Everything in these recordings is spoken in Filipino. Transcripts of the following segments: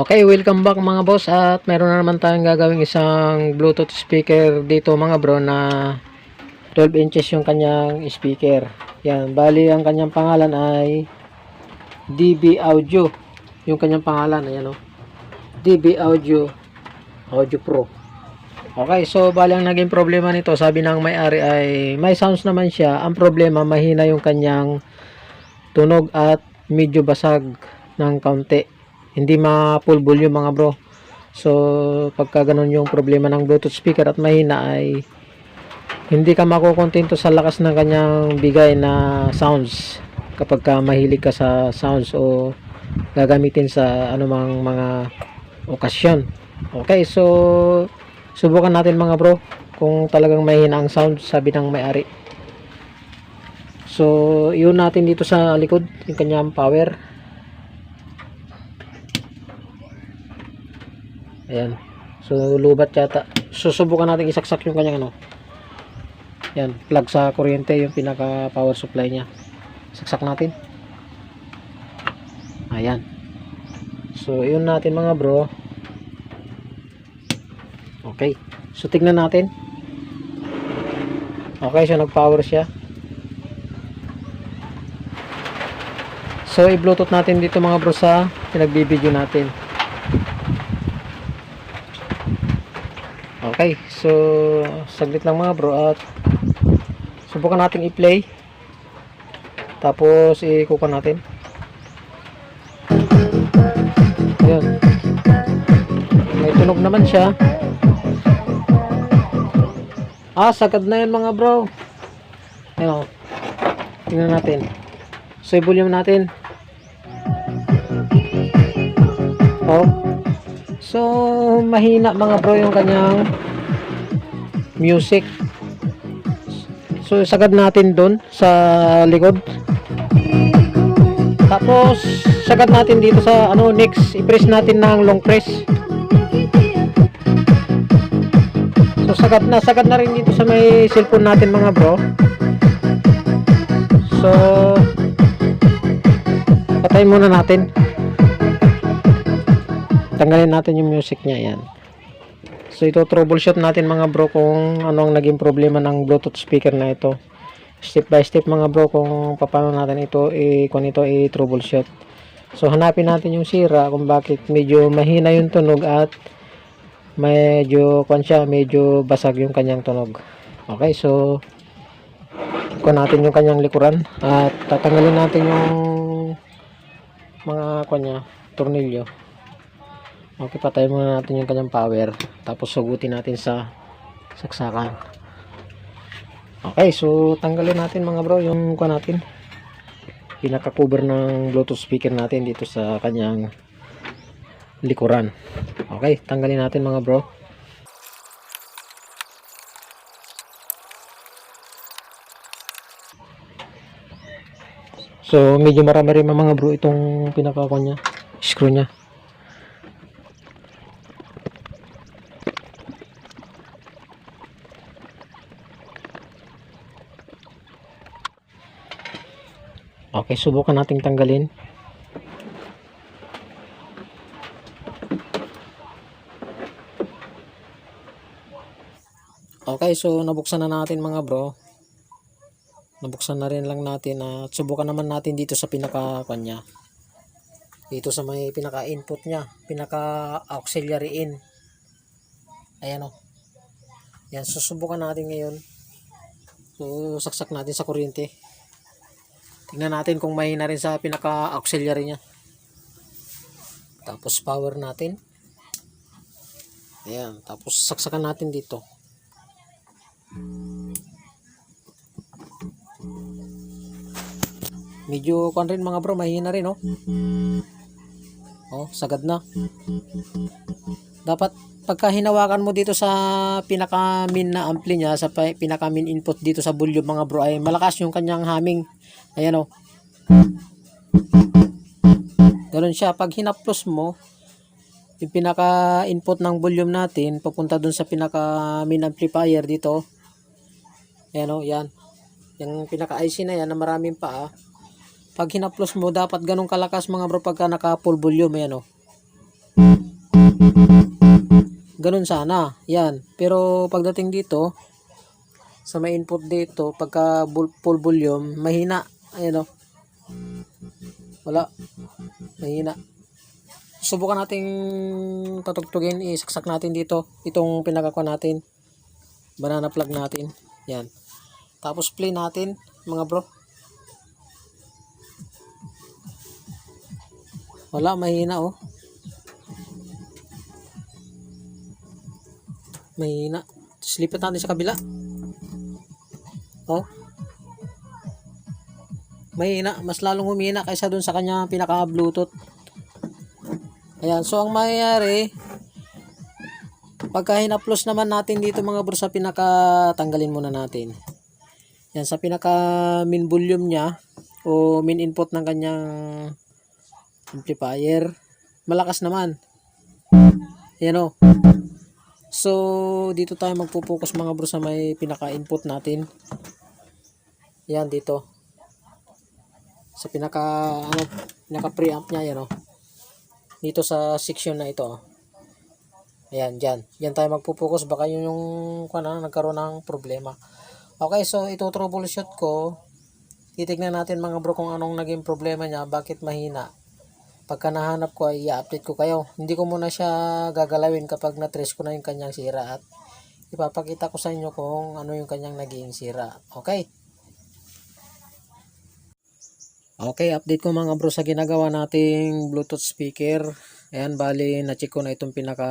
Okay, welcome back mga boss at meron na naman tayong gagawing isang Bluetooth speaker dito mga bro na 12 inches yung kanyang speaker. Yan, bali ang kanyang pangalan ay DB Audio. Yung kanyang pangalan, ayan o. DB Audio Audio Pro. Okay, so bali ang naging problema nito, sabi ng may-ari ay may sounds naman siya. Ang problema, mahina yung kanyang tunog at medyo basag ng kaunti hindi ma-full volume mga bro. So pagka ganun yung problema ng bluetooth speaker at mahina ay hindi ka makukontento sa lakas ng kanyang bigay na sounds. Kapag ka mahilig ka sa sounds o gagamitin sa anumang mga okasyon. Okay so subukan natin mga bro kung talagang mahina ang sound sabi ng may-ari. So yun natin dito sa likod yung kanyang power Ayan. So, lubat yata. Susubukan natin isaksak yung kanyang ano. Yan. Plug sa kuryente yung pinaka power supply niya. Saksak natin. Ayan. So, yun natin mga bro. Okay. So, tignan natin. Okay, so nag-power siya. So, i-bluetooth natin dito mga bro sa pinagbibideo natin. Okay, so saglit lang mga bro at subukan nating i-play. Tapos ikukuha natin. Ayun. May tunog naman siya. Ah, sagad na yun mga bro. Ayun. Tingnan natin. So, i-volume natin. Oh. So, mahina mga bro yung kanyang music. So, sagad natin doon sa likod. Tapos, sagad natin dito sa ano next, i-press natin ng long press. So, sagad na, sagad na rin dito sa may cellphone natin mga bro. So, patay muna natin tanggalin natin yung music niya yan so ito troubleshoot natin mga bro kung ano ang naging problema ng bluetooth speaker na ito. Step by step mga bro kung paano natin ito i kung ito i troubleshoot so hanapin natin yung sira kung bakit medyo mahina yung tunog at medyo siya medyo basag yung kanyang tunog. Okay so kung natin yung kanyang likuran at tatanggalin natin yung mga kanya tornilyo Okay, patay muna natin yung kanyang power. Tapos sugutin natin sa saksakan. Okay, so tanggalin natin mga bro yung kuha natin. Pinaka-cover ng Bluetooth speaker natin dito sa kanyang likuran. Okay, tanggalin natin mga bro. So, medyo marami rin mga bro itong pinaka niya, screw niya. Okay, subukan nating tanggalin. Okay, so nabuksan na natin mga bro. Nabuksan na rin lang natin at subukan naman natin dito sa pinaka kanya. Dito sa may pinaka input niya, pinaka auxiliary in. Ayan o. Yan, susubukan natin ngayon. So, saksak natin sa kuryente. Tingnan natin kung may na rin sa pinaka auxiliary niya. Tapos power natin. Ayan. Tapos saksakan natin dito. Medyo kon rin mga bro, mahina rin oh. Oh, sagad na. Dapat pagka hinawakan mo dito sa pinaka min na ampli niya, sa pinaka min input dito sa volume mga bro ay malakas yung kanyang humming. Ayan oh. Ganun siya. Pag hinaplos mo, yung pinaka input ng volume natin, papunta dun sa pinaka main amplifier dito. Ayan o, yan. Yung pinaka IC na yan, na maraming pa ah. Pag hinaplos mo, dapat ganun kalakas mga bro pagka naka full volume. Ayan o. Ganun sana. Yan. Pero pagdating dito, sa may input dito, pagka full volume, mahina. Ayan o. Wala. Mahina. Subukan nating patugtugin, isaksak natin dito. Itong pinakakuha natin. Banana plug natin. Yan. Tapos play natin, mga bro. Wala, mahina oh. Mahina. Tapos lipat natin sa kabila. Oh. Mahina. Mas lalong humina kaysa dun sa kanya pinaka-bluetooth. Ayan. So, ang mangyayari, pagka hinaplos naman natin dito mga bro sa pinaka, tanggalin muna natin. Yan, sa pinaka min volume niya, o min input ng kanyang amplifier, malakas naman. Yan o. So, dito tayo magpo-focus mga bro sa may pinaka-input natin. Yan dito. Sa pinaka ano, pinaka preamp niya yan oh. Dito sa section na ito oh. Ayan, diyan. Diyan tayo magpo-focus baka yun yung kana nagkaroon ng problema. Okay, so ito troubleshoot ko. Titignan natin mga bro kung anong naging problema niya, bakit mahina. Pagka nahanap ko ay i-update ko kayo. Hindi ko muna siya gagalawin kapag na-trace ko na yung kanyang sira at ipapakita ko sa inyo kung ano yung kanyang naging sira. Okay? Okay, update ko mga bro sa ginagawa nating Bluetooth speaker. Ayan, bali, na-check ko na itong pinaka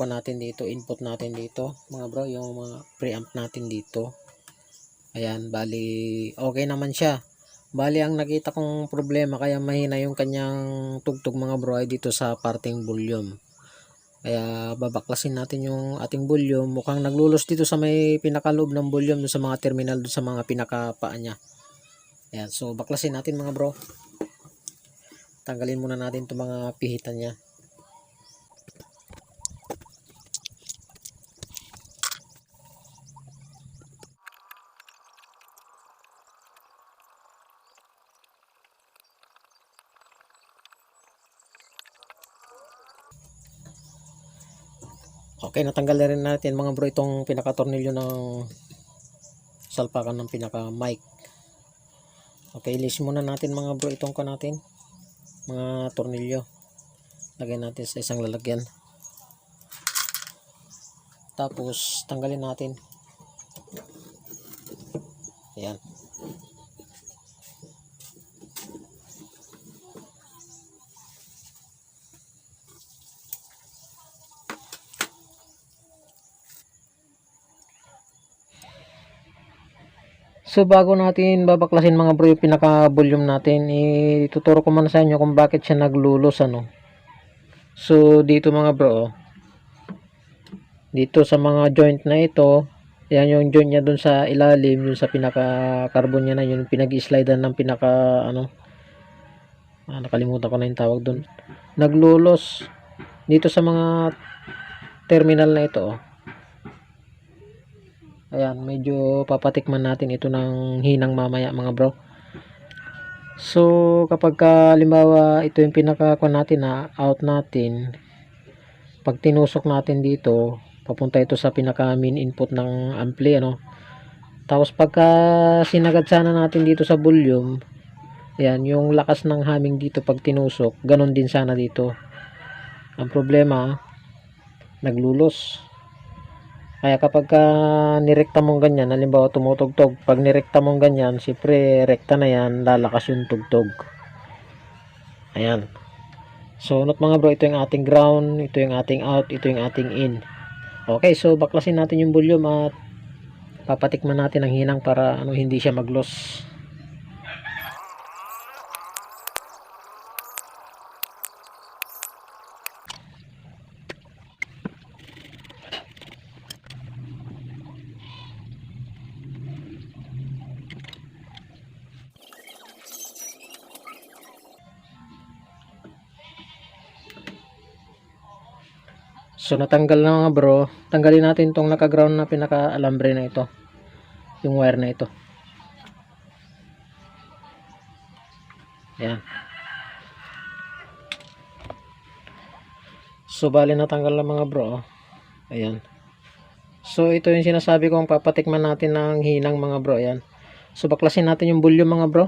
ko natin dito, input natin dito. Mga bro, yung mga preamp natin dito. Ayan, bali, okay naman siya. Bali, ang nakita kong problema, kaya mahina yung kanyang tugtog mga bro ay dito sa parting volume. Kaya babaklasin natin yung ating volume. Mukhang naglulos dito sa may pinakaloob ng volume sa mga terminal sa mga pinakapaa niya. Ayan, so baklasin natin mga bro. Tanggalin muna natin itong mga pihitan niya. Okay, natanggal na rin natin mga bro itong pinaka-tornilyo ng salpakan ng pinaka-mic. Okay, list muna natin mga bro itong ko natin. Mga tornilyo. Lagyan natin sa isang lalagyan. Tapos, tanggalin natin. Ayan. So bago natin babaklasin mga bro yung pinaka volume natin, ituturo ko muna sa inyo kung bakit siya naglulos ano. So dito mga bro, oh. dito sa mga joint na ito, yan yung joint niya dun sa ilalim, yung sa pinaka carbon niya na yun, pinag-slidean ng pinaka ano, ah, nakalimutan ko na yung tawag dun. Naglulos dito sa mga terminal na ito oh. Ayan, medyo papatikman natin ito ng hinang mamaya mga bro. So, kapag ka, limbawa, ito yung pinaka natin na out natin, pag tinusok natin dito, papunta ito sa pinaka main input ng ampli, ano. Tapos pagka sinagad sana natin dito sa volume, ayan, yung lakas ng haming dito pag tinusok, ganun din sana dito. Ang problema, naglulos. Kaya kapag ka nirekta mong ganyan, halimbawa tumutugtog, pag nirekta mong ganyan, siyempre rekta na yan, lalakas yung tugtog. Ayan. So, not mga bro, ito yung ating ground, ito yung ating out, ito yung ating in. Okay, so baklasin natin yung volume at papatikman natin ang hinang para ano hindi siya mag-loss. So natanggal na mga bro. Tanggalin natin tong naka-ground na pinaka-alambre na ito. Yung wire na ito. Yan. So, bali natanggal na mga bro. oh. Ayan. So, ito yung sinasabi kong papatikman natin ng hinang mga bro. Ayan. So, baklasin natin yung volume mga bro.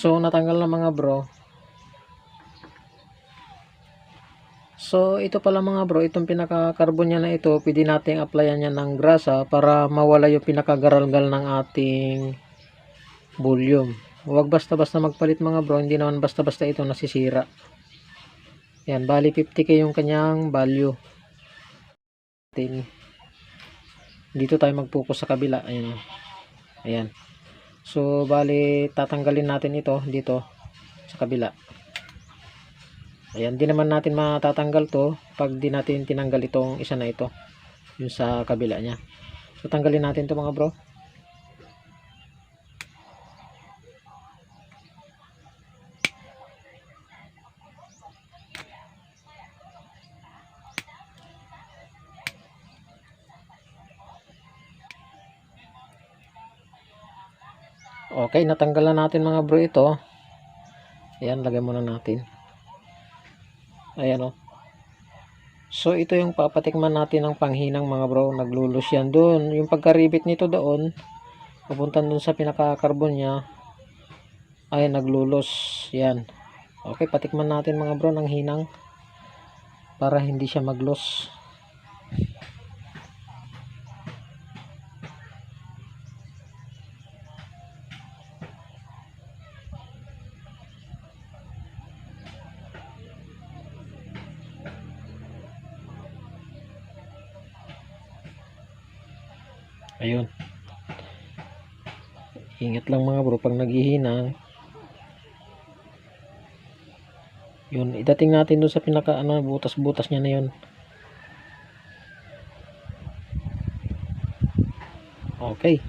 So, natanggal na mga bro. So, ito pala mga bro, itong pinaka-carbon niya na ito, pwede nating applyan niya ng grasa para mawala yung pinakagaralgal ng ating volume. Huwag basta-basta magpalit mga bro, hindi naman basta-basta ito nasisira. Yan, bali 50k yung kanyang value. Dito tayo mag-focus sa kabila. Ayan. oh. Ayan. So, bali tatanggalin natin ito dito sa kabila. Ayan, di naman natin matatanggal to pag di natin tinanggal itong isa na ito. Yung sa kabila niya. So, tanggalin natin to mga bro. Okay, natanggal na natin mga bro ito. Ayan, lagay muna natin. Ayan o. So, ito yung papatikman natin ng panghinang mga bro. Naglulus yan doon. Yung pagkaribit nito doon, papunta doon sa pinaka-carbon niya, ay naglulos. Yan. Okay, patikman natin mga bro ng hinang para hindi siya maglos. Ayun. Ingat lang mga bro pag naghihina. Yun, idating natin doon sa pinaka ano, butas-butas niya na yun. Okay.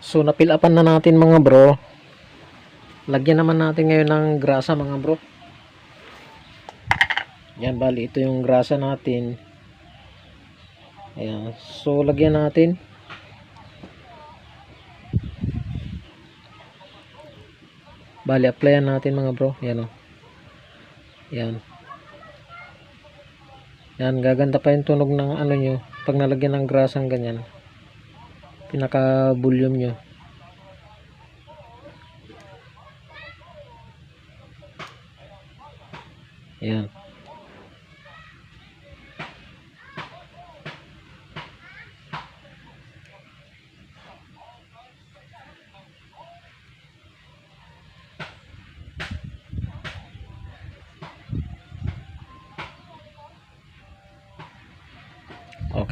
So napilapan na natin mga bro. Lagyan naman natin ngayon ng grasa mga bro. Yan bali ito yung grasa natin. Ayan. So, lagyan natin. Bali, applyan natin mga bro. Yan o. Yan. Yan, gaganda pa yung tunog ng ano nyo. Pag nalagyan ng grasang ganyan. Pinaka-volume nyo. Yan.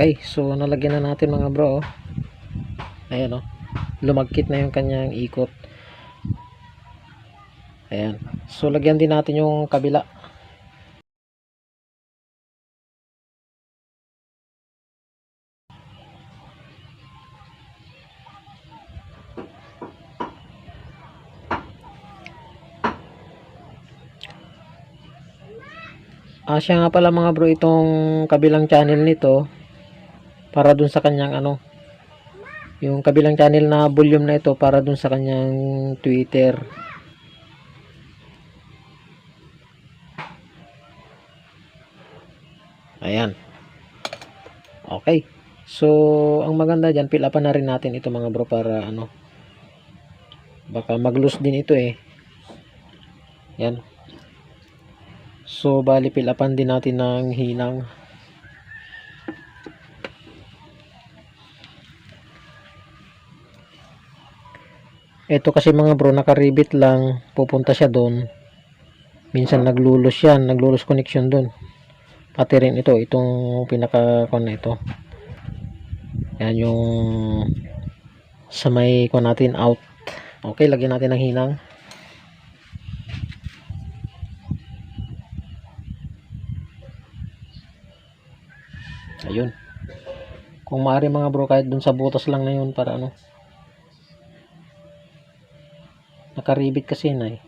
Okay, so nalagyan na natin mga bro. oh. Ayan oh. Lumagkit na yung kanyang ikot. Ayan. So lagyan din natin yung kabila. Ah, siya nga pala mga bro itong kabilang channel nito para dun sa kanyang ano yung kabilang channel na volume na ito para dun sa kanyang Twitter. Ayan. Okay. So, ang maganda dyan, fill upan na rin natin ito mga bro para ano baka mag-loose din ito eh. Yan. So, bali fill upan din natin ng hinang. Ito kasi mga bro, nakaribit lang, pupunta siya doon. Minsan naglulos yan, naglulos connection doon. Pati rin ito, itong pinaka kon na ito. Yan yung sa may kon natin out. Okay, lagyan natin ng hinang. Ayun. Kung maaari mga bro, kahit dun sa butas lang na yun para ano. Nakaribit kasi na eh.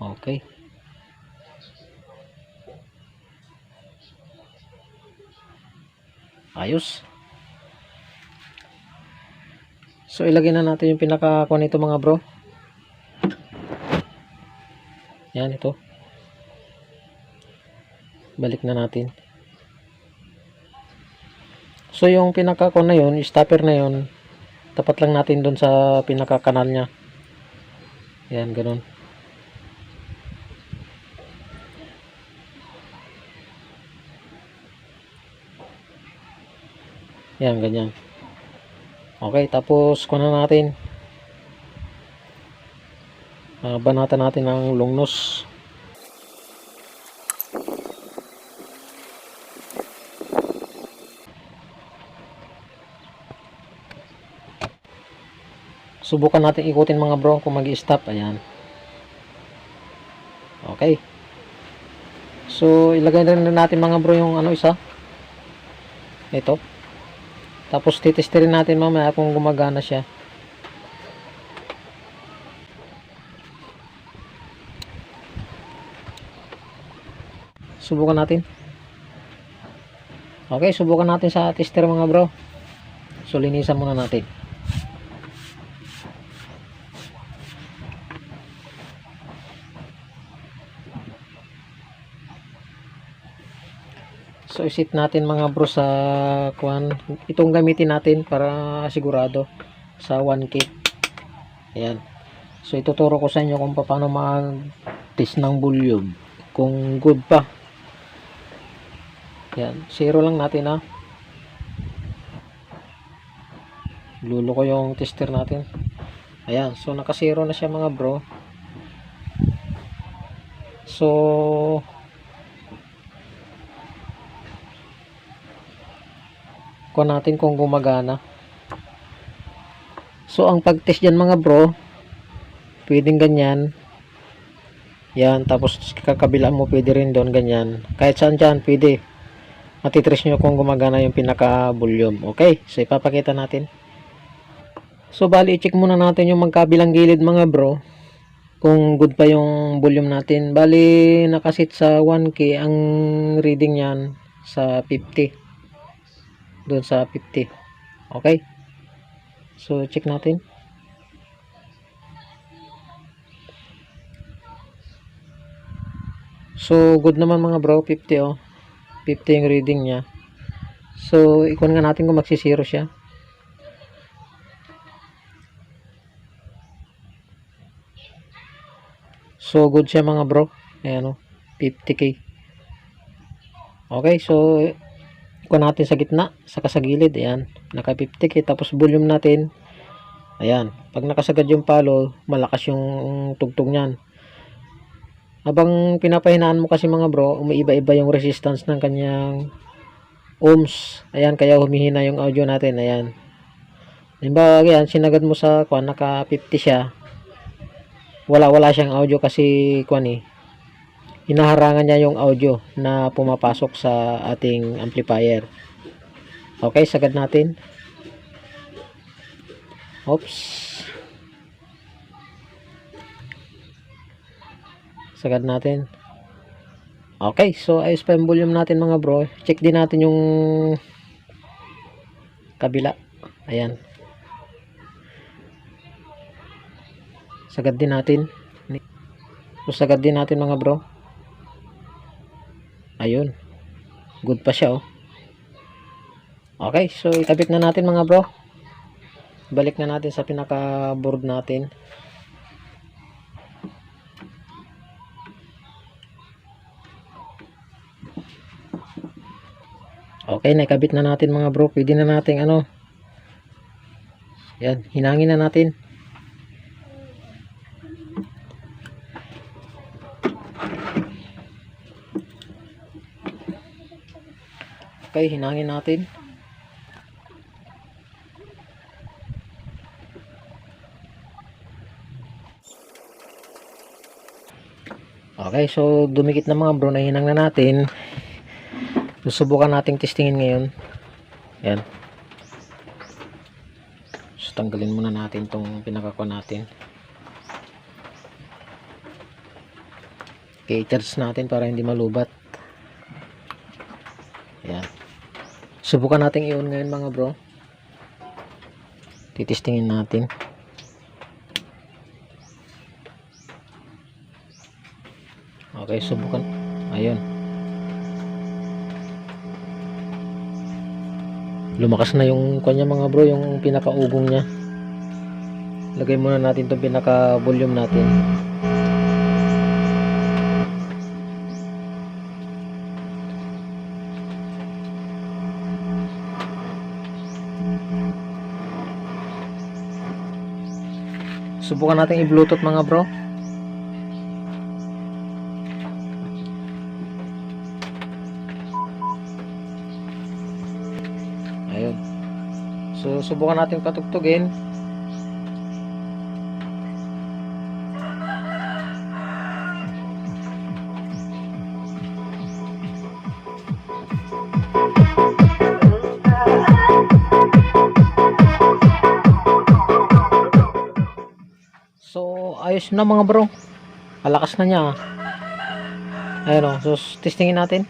Okay. Ayos. So ilagay na natin yung pinaka nito mga bro. Yan ito. Balik na natin. So yung pinaka na yun, stopper na yun, tapat lang natin doon sa pinaka kanal niya. Yan, ganun. Yan, ganyan. Okay, tapos kuha na natin. Uh, banatan natin ang lungnos. Subukan natin ikutin mga bro kung mag-stop. Ayan. Okay. So, ilagay na rin natin mga bro yung ano isa. Ito. Tapos titestirin natin mamaya kung gumagana siya. Subukan natin. Okay, subukan natin sa tester mga bro. So, linisan muna natin. So isit natin mga bro sa kwan. Itong gamitin natin para sigurado sa 1 kit. Ayan. So ituturo ko sa inyo kung paano mag-test ng volume. Kung good pa. Ayan. Zero lang natin ha. Lulo ko yung tester natin. Ayan. So naka-zero na siya mga bro. So kuha natin kung gumagana. So ang pag-test dyan mga bro pwedeng ganyan. Yan tapos kakabila mo pwede rin doon ganyan. Kahit saan dyan pwede. Matitrace nyo kung gumagana yung pinaka volume okay? So ipapakita natin. So bali i-check muna natin yung magkabilang gilid mga bro kung good pa yung volume natin. Bali nakasit sa 1k ang reading yan sa 50 doon sa 50 okay. So check natin. So good naman mga bro 50 oh. 50 yung reading nya so ikon nga natin kung magsisiro siya. So good siya mga bro. Ayan oh. 50k okay so kuha natin sa gitna saka sa gilid ayan. Naka 50k tapos volume natin. Ayan pag nakasagad yung palo malakas yung tugtog nyan habang pinapahinaan mo kasi mga bro umiiba-iba yung resistance ng kanyang ohms. Ayan kaya humihina yung audio natin ayan. Limbawa, ayan, sinagad mo sa kwan, naka 50 siya. Wala wala siyang audio kasi kwan eh. Hinaharangan niya yung audio na pumapasok sa ating amplifier. Okay, sagad natin. Oops. Sagad natin. Okay, so ayos pa yung volume natin mga bro. Check din natin yung kabila. Ayan. Sagad din natin. So, sagad din natin mga bro. Ayun. Good pa siya oh. Okay, so ikabit na natin mga bro. Balik na natin sa pinaka board natin. Okay, nakabit na natin mga bro. Pwede na natin ano. Yan, hinangin na natin. Okay, hinangin natin. Okay, so dumikit na mga bro, nahinang na natin. Susubukan nating testingin ngayon. Yan. So, tanggalin muna natin tong pinakakuha natin. i-charge natin para hindi malubat yan subukan natin i-on ngayon mga bro. Titistingin natin. Okay subukan. Ayun. Lumakas na yung kanya mga bro yung pinakaugong niya. Lagay muna natin itong pinaka volume natin subukan natin i-bluetooth mga bro. Ayun. So subukan natin patugtugin So, ayos na mga bro. Kalakas na niya. Ayun o. So, testingin natin.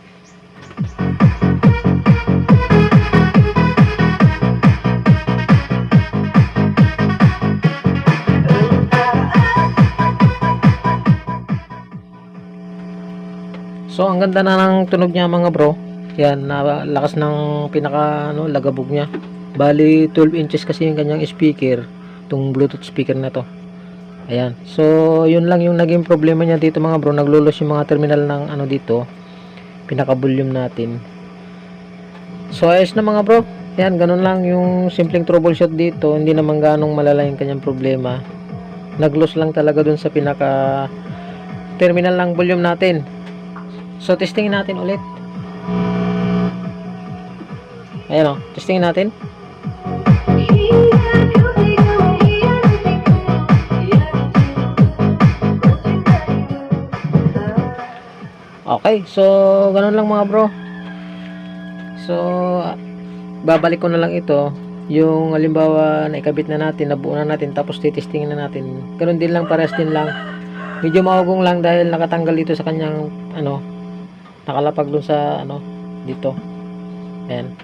So, ang ganda na ng tunog niya mga bro. Yan, lakas ng pinaka ano, lagabog niya. Bali, 12 inches kasi yung kanyang speaker. Itong Bluetooth speaker na to. Ayan. So, yun lang yung naging problema niya dito mga bro. Naglulos yung mga terminal ng ano dito. Pinaka-volume natin. So, ayos na mga bro. Ayan, ganun lang yung simpleng troubleshoot dito. Hindi naman ganong malala yung kanyang problema. Naglos lang talaga dun sa pinaka terminal ng volume natin. So, testingin natin ulit. Ayan o, testingin natin. Okay, so ganun lang mga bro. So babalik ko na lang ito. Yung halimbawa na ikabit na natin, nabuo na natin tapos titistingin na natin. Ganun din lang pares din lang. Medyo maugong lang dahil nakatanggal dito sa kanyang ano nakalapag dun sa ano dito. Ayan.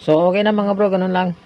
So okay na mga bro, ganun lang.